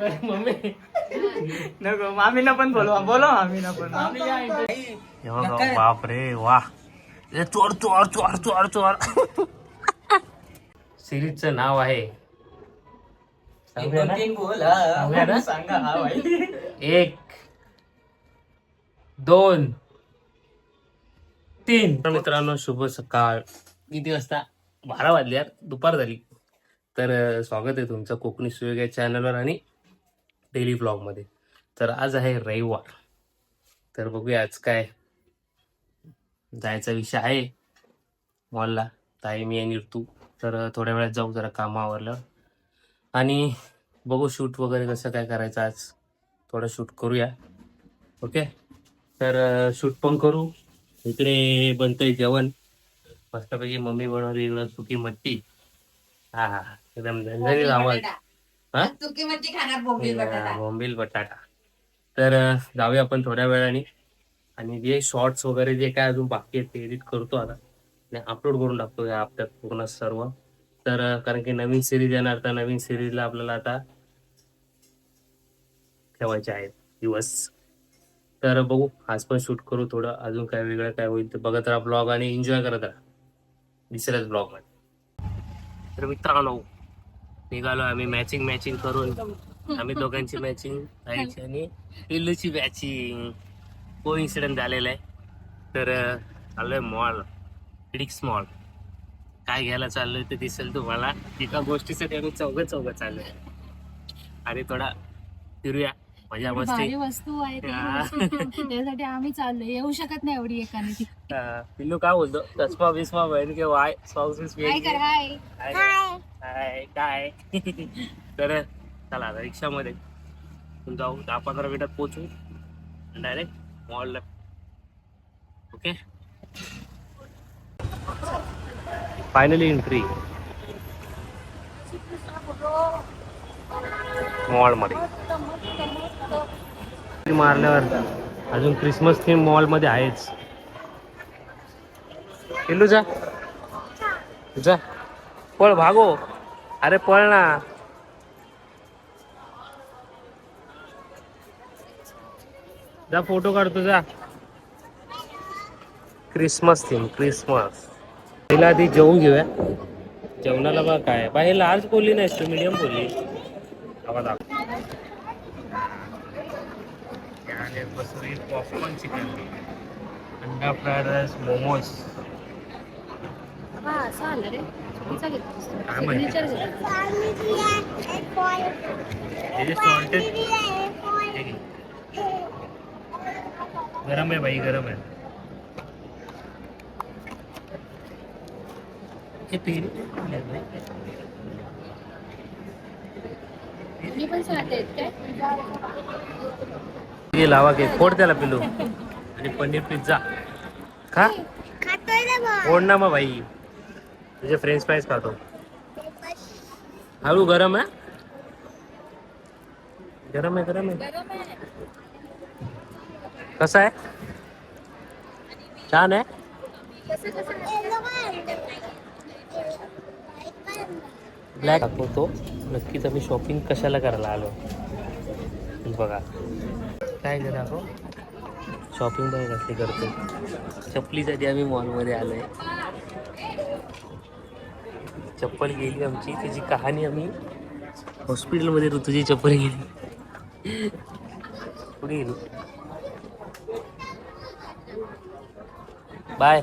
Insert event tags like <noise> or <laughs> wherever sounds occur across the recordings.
Mummy. नको मामीना पण बोलवा. बोलवा मामीना पण. मामी या इथे. बघा, बाप रे वा. ए, चोर चोर चोर चोर चोर. सिरीजचं नाव आहे. एक दोन? तीन बोल सांगूया ना? सांगा भाई एक दोन तीन. तर मित्रांनो शुभ सकाळ. किती वाजता? बारा वाजले यार दुपार झाली. तर स्वागत आहे तुमचं कोकणी सुयोग या चॅनलवर आणि डेली ब्लॉगमध्ये तर आज आहे रविवार. तर बघूया आज काय जायचा विषय आहे. मॉलला ताई मी आणि ऋतू. तर थोड्या वेळात जाऊ जरा कामावरलं. आणि बघू शूट वगैरे कसं काय करायचं आज. थोडं शूट करूया. ओके तर शूट पण करू. इकडे बनतंय जेवण. मस्तपैकी मम्मी बनवली इकडं सुकी मच्छी हा हा एकदम झणझणीत आवाज. हा? मच्छी खाणार बोंबील बटाटा. बोंबील बटाटा. तर जाऊया आपण थोड्या वेळाने. आणि जे शॉर्ट्स वगैरे जे काय अजून बाकी आहेत ते एडिट करतो आता. आणि अपलोड करून टाकतो या हप्त्यात पूर्ण सर्व. तर कारण की नवीन सिरीज येणार तर नवीन सिरीजला आपल्याला आता ठेवायचे आहेत दिवस. तर बघू. आज पण शूट करू थोडं. अजून काय वेगळं काय होईल ते बघत राहा ब्लॉग आणि एन्जॉय करत राहा. दुसऱ्याच ब्लॉगमध्ये. तर मित्रांनो निघालो आम्ही मॅचिंग मॅचिंग करून आम्ही दोघांची मॅचिंग आईची आणि पिल्लूची मॅचिंग को इन्सिडेंट झालेला आहे. तर आलोय मॉल डिक्स मॉल काय घ्यायला चाललोय ते दिसेल तुम्हाला. एका गोष्टीसाठी आम्ही चौघ चौघ चाललोय. आणि थोडा फिरूया. मजा मस्ती. भारी वस्तू आहे हा. <laughs> त्यासाठी आम्ही चाललो येऊ शकत नाही एवढी एकाने ती. पिल्लू काय बोलतो? चष्मा बिस्मा बहीण के वाय बिक्स काय कर हाय. हाय हाय. काय? <laughs> तर चला आता रिक्षामध्ये. जाऊ दहा पंधरा मिनिटात पोचू डायरेक्ट मॉलला ओके फायनली एंट्री मॉलमध्ये. मारल्यावर अजून क्रिसमस थीम मॉलमध्ये आहेच. पिल्लू जा. जा. पळ भागो. अरे पळ ना. जा फोटो काढतो जा क्रिसमस थीम क्रिसमस तिला आधी जेवून घेऊया. जेवणाला बघा काय बाहेर लार्ज बोलली नाही तू मीडियम बोलली आवाज पॉपकॉर्न चिकन अंडा फ्राईड राईस मोमोज हा असं आलं रे. चुकीचा घेतला काय माहिती? Signature घेतला. त्याचे सॉल्टेड गरम आहे भाई गरम आहे. हे तेल मी पण सांगते आहेत काय लावा के फोड त्याला पिलू आणि पनीर पिझ्झा. खा. फोड ना मग भाई तुझे फ्रेंच फ्राईज खातो. हळू गरम आहे. गरम आहे गरम आहे. कसं आहे? छान आहे? ब्लॅक दाखवतो. नक्कीच आम्ही शॉपिंग कशाला करायला आलो. बघा. काय करा दाखव? शॉपिंग बघा कसली करतो चपलीसाठी आम्ही मॉलमध्ये आलो आहे चप्पल गेली आमची. त्याची कहाणी आम्ही हॉस्पिटलमध्ये ऋतूची चप्पल गेली. पुढे गेली? बाय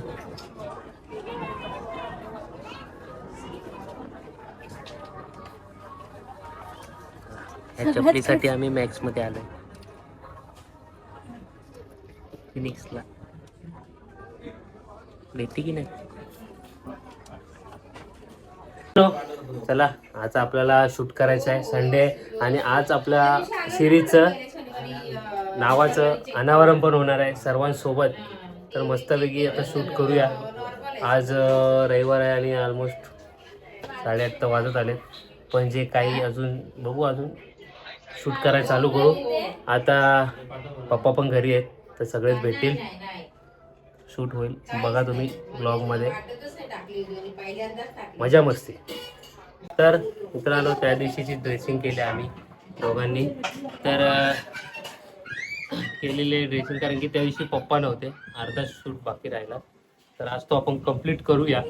या चपलीसाठी आम्ही मॅक्समध्ये आलोय फिनिक्सला भेटते की नाही? चला आज आपल्याला शूट करायचं आहे संडे आणि आज आपल्या सिरीजचं नावाचं अनावरण पण होणार आहे सर्वांसोबत. तर मस्तपैकी आता शूट करूया. आज रविवार आहे आणि ऑलमोस्ट साडेआठ तर वाजत आले पण जे काही अजून बघू अजून. शूट करायला चालू करू. आता पप्पा पण घरी आहेत तर सगळेच भेटतील. शूट होईल. बघा तुम्ही ब्लॉगमध्ये. मजा मस्ती. तर मित्रांनो त्या दिवशीची ड्रेसिंग केली आम्ही दोघांनी. तर केलेले ड्रेसिंग कारण की त्या दिवशी पप्पा नव्हते. अर्धा शूट बाकी राहिला. तर आज तो आपण कंप्लीट करूया.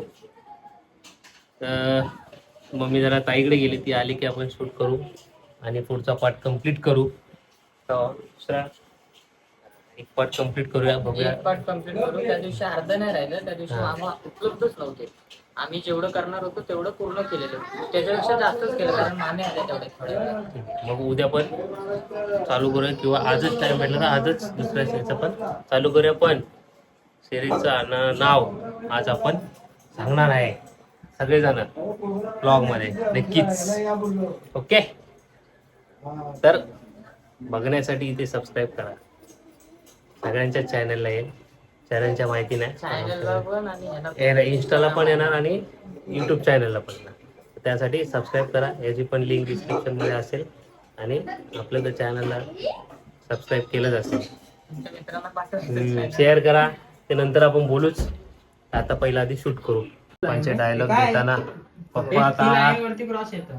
तर मम्मी जरा ताईकडे गेली ती आली की आपण शूट करू. आणि पुढचा पार्ट कंप्लीट करू. दुसरा एक पार्ट कंप्लीट करूया बघूया. एक पार्ट कंप्लीट करू. त्या दिवशी अर्ध नाही राहिलं त्या दिवशी हा. मामा उपलब्धच नव्हते. आम्ही जेवढं करणार होतो तेवढं पूर्ण केलेलं त्याच्यापेक्षा जास्तच केलं कारण मामे आले तेवढे. मग उद्या पण चालू करूया किंवा आजच टाइम भेटला तर आजच दुसऱ्या सिरीजचं पण चालू करूया पण. सिरीजचं ना- नाव आज आपण सांगणार आहे. सगळेजण ब्लॉगमध्ये नक्कीच. ओके तर बघण्यासाठी इथे सबस्क्राईब करा. सगळ्यांच्या चॅनलला येईल. चॅनलच्या माहिती चॅनलला नाही पण आणि ह्याला पण. येणार इंस्टाला पण येणार आणि युट्यूब चॅनलला पण येणार. त्यासाठी सबस्क्राईब करा. याची पण लिंक डिस्क्रिप्शनमध्ये असेल. आणि आपल्या तर चॅनलला सबस्क्राईब केलंच असेल. शेअर करा. ते नंतर आपण बोलूच. आता पहिला आधी शूट करू. पंचे डायलॉग देताना पप्पा आता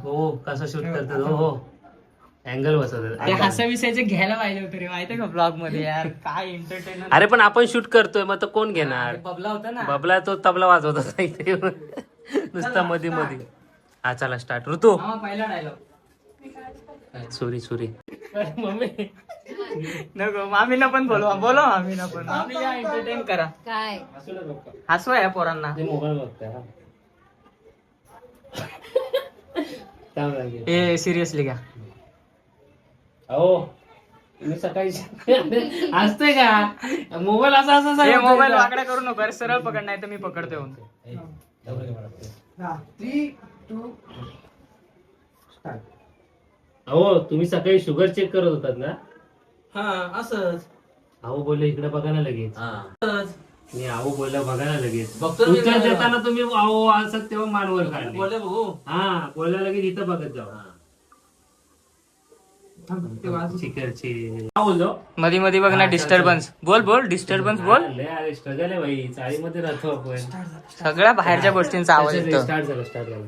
हो कसं शूट करतात? हो हो. अँगल बसवतात हसाविसायचे घ्यायला पाहिजे होते रे माहितीये का ब्लॉगमध्ये यार काय एंटरटेनर अरे पण आपण शूट करतोय मग तो कोण घेणार? बबला होता ना. बबला तो तबला वाजवत होता इथे. नुसता मध्ये मध्ये हा चला स्टार्ट ऋतू. मामा पहिला डायलॉग सुरी सुरी मम्मी. नको मामीना पण बोलवा. बोलवा मामीना पण. मामी या एंटरटेन करा. काय? हसवा या पोरांना. मोबाईल बघताय हा. काय लागेल? ए सिरियसली घ्या. अहो मी सकाळी असतोय का? मोबाईल असा असा मोबाईल वाकडा करू नको सरळ पकड नाही तर मी पकडते होऊन अहो तुम्ही सकाळी शुगर चेक करत होतात ना? हा असंच. अहो बोलले इकडे बघा ना लगेच. मी अहो बोलला बघा ना लगेच. बघतो उत्तर. देताना तुम्ही अहो असं तेव्हा मानवर काढले बोले भाऊ. हा बोलला लगेच इथं बघत जाऊ. बोललो मध्ये मध्ये बघ ना डिस्टर्बन्स बोल बोल डिस्टर्बन्स बोल. लय अरे स्ट्रगल आहे भाई चाळीमध्ये राहतो आपण. सगळ्या बाहेरच्या गोष्टींचा आवाज येतो. स्टार्ट झालं स्टार्ट झालं.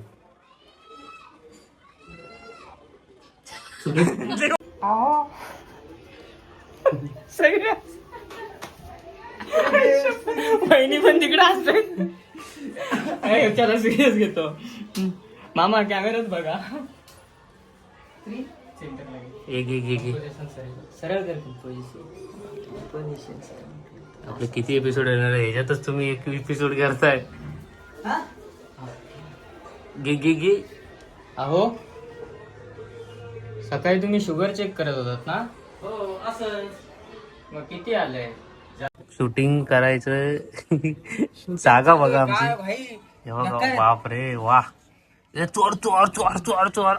बहिणी पण तिकडे असते. त्याला सिरियस घेतो. मामा कॅमेराच बघा. एक एक एक एक. सरळ कर पोझिशन आपले किती एपिसोड येणार आहे? ह्याच्यातच तुम्ही एक एपिसोड करताय. गे गे गे अहो सकाळी तुम्ही शुगर चेक करत होतात ना? हो असं. मग किती आलंय? शूटिंग करायचं जागा बघा आमची. हे बघा बाप रे वा ए, चोर चोर चोर चोर चोर.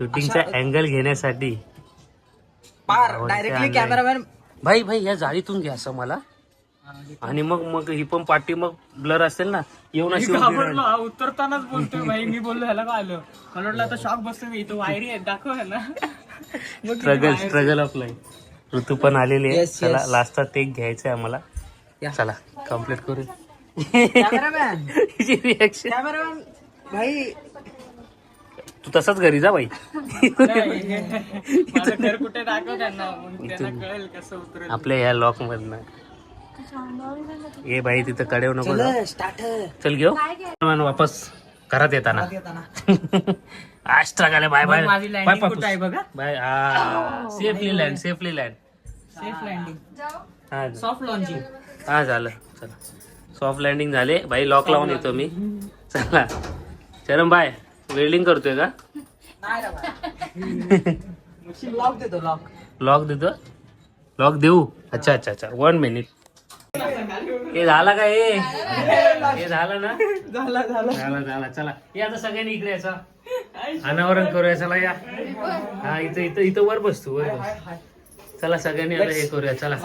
शूटिंगचा अँगल घेण्यासाठी. डायरेक्टली कॅमेरामॅन भाई भाई या जाळीतून घ्या असं मला. आणि मग मग ही पण पाठी मग ब्लर असेल ना येऊन अशी उभी घाबरलो राहिली. उतरतानाच बोलतोय भाई मी बोललो ह्याला काय आलं? मला वाटलं आता शॉक बसतो मी इथं वायरी आहे दाखव ना मग स्ट्रगल स्ट्रगल आपलाय ऋतू पण आलेली आहे. चला लास्टचा टेक घ्यायचा आहे आम्हाला. चला कंप्लीट करू हिची रिॲक्शन तू तसाच घरी जा बाई. नाही. माझं घर कुठे दाखव त्यांना मग त्यांना कळेल कसं उतरेल. आपल्या ह्या लॉक मधनं. ये बाई तिथं कडेव नको. चल घेऊ. मग वापस घरात येताना. आज ट्रगाले बाय बाय. माझी बाय landing पापूस कुठं आहे बघा. Bye safely land safely land safe landing हा सॉफ्ट लॉन्चिंग हा झालं. चला. सॉफ्ट लँडिंग झाले. बाई लॉक लावून येतो मी. चला. चरम बाय. वेल्डिंग करतोय का? लॉक देतो लॉक लॉक देतो? लॉक देऊ? अच्छा अच्छा अच्छा. वन मिनिट हे झाला का हे? हे झालं ना? झाला झाला. झालं झालं. चला. हे आता सगळ्यांनी इकडे याचा. अनावरण करूया चला या. हा इथं इथं इथं वर बसतो वर बस. चला सगळ्यांनी आता हे करूया. चला.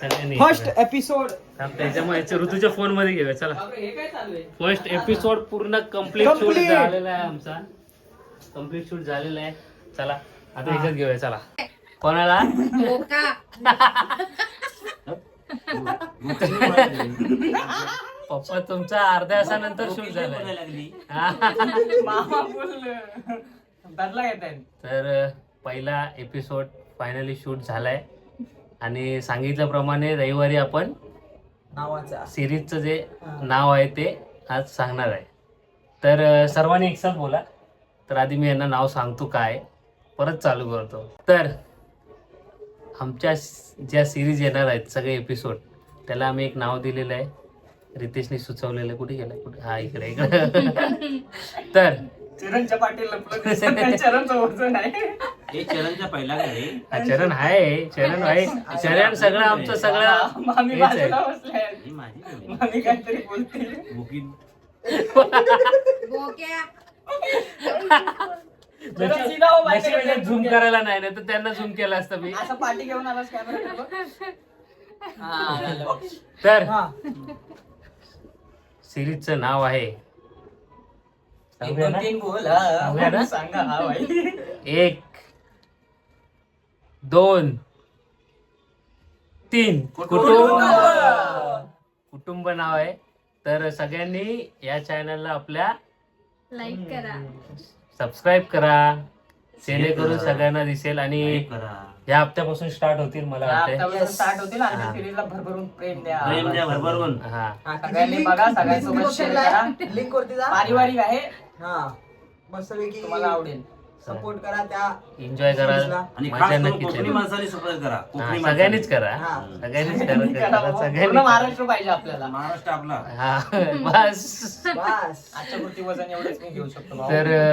सगळ्यांनी फर्स्ट एपिसोड त्याच्यामुळे याच्या ऋतूच्या फोनमध्ये घेऊया चला. हे काय चालू आहे? फर्स्ट एपिसोड पूर्ण कंप्लीट शूट. झालेला आहे आमचा. कंप्लीट शूट झालेला आहे. चला आता ह्याच्यात घेऊया चला. कोणाला? पप्पा तुमचा अर्ध्या तासानंतर शूट झालाय. तर पहिला एपिसोड फायनली शूट झालाय. आणि सांगितल्याप्रमाणे रविवारी आपण नावाचा. सिरीजचं जे. नाव आहे ते आज सांगणार आहे. तर सर्वांनी एकसाथ बोला. तर आधी मी यांना नाव सांगतो काय परत चालू करतो. तर आमच्या ज्या सिरीज येणार आहेत सगळे एपिसोड त्याला आम्ही एक नाव दिलेलं आहे. रितेशने सुचवलेलं आहे. कुठे गेलाय? कुठे? हा इकडे इकडे. <laughs> तर चरणच्या पाटील लपलं <laughs> चरणचं आहे हे चरणच्या पहिला घरी. हा चरण आहे चरण आहे. <laughs> चरण सगळं आमचं सगळं. मामी हेच आहे. बाजूला बसले ही माझी मुलगी. मामी काहीतरी बोलते. बुकीत बोक्या. चरण सीधा हो गेला. झूम करायला नाही ना तर त्यांना झूम केला असतं मी. असं पाठी घेऊन आलास कॅमेरा हा. तर हा. सिरीजचं नाव आहे. दोन? तीन बोला? सांगा हा एक दोन. तीन. कुटुंब. कुटुंब. नाव आहे. तर सगळ्यांनी या चॅनलला आपल्या लाईक करा. सबस्क्राईब करा. जेणेकरून करा. सगळ्यांना दिसेल आणि या हप्त्यापासून स्टार्ट होतील मला वाटतंय. स्टार्ट होतील आणि हा. सिरीजला भरभरून प्रेम द्या. प्रेम द्या भरभरून. हा. सगळ्यांनी बघा सगळ्यांसोबत शेअर करा. लिंक वरती जा. पारिवारिक आहे. हा. मस्तपैकी तुम्हाला आवडेल. सपोर्ट करा त्या एन्जॉय करा. आणि मजा खास करून नक्कीच कोकणी येईल. माणसाने सपोर्ट करा. हा, कोकणी सगळ्यांनीच करा. हा. सगळ्यांनीच करा, करा पूर्ण महाराष्ट्र पाहिजे आपल्याला. महाराष्ट्र आपला. हा <laughs> बस. बस. आजच्या पुरती वजन एवढंच मी घेऊ शकतो भाऊ. तर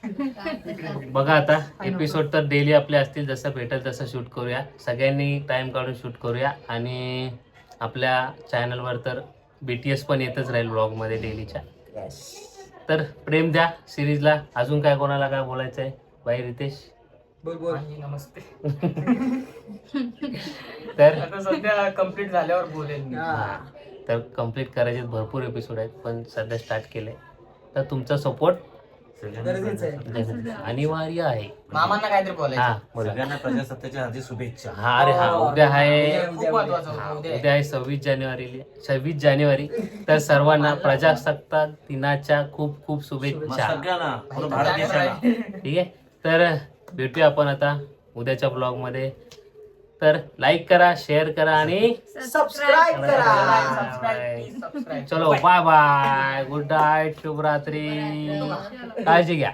<laughs> बघा आता एपिसोड तर डेली आपले असतील जसं भेटेल तसं शूट करूया. सगळ्यांनी टाइम काढून शूट करूया. आणि आपल्या चॅनलवर तर बी टी एस पण येतच राहील ब्लॉगमध्ये डेलीच्या तर प्रेम द्या सिरीजला. अजून काय कोणाला काय बोलायचं आहे बाई रितेश. बोल बोल. आणि नमस्ते. तर? आता सध्या कंप्लीट झाल्यावर बोलेल मी. हा. तर कंप्लीट करायचे भरपूर एपिसोड आहेत पण सध्या स्टार्ट केले तर तुमचा सपोर्ट गरजेचं आहे. अनिवार्य आहे. मामांना काहीतरी बोलायचं. हा बोला. सगळ्यांना प्रजासत्ताच्या हार्दिक शुभेच्छा. हा अरे हा उद्या आहे. खूप महत्वाचं हा, होतं उद्या उद्या आहे सव्वीस जानेवारी. सव्वीस जानेवारी. तर सर्वांना <laughs> प्रजासत्ताक दिनाच्या खूप खूप मग शुभेच्छा सगळ्यांना पूर्ण भारत देशाला. ठीक आहे? तर भेटूया आपण आता उद्याच्या ब्लॉगमध्ये. तर लाईक करा शेअर करा आणि सबस्क्राईब करा. चलो बाय बाय गुड नाईट शुभरात्री काळजी घ्या.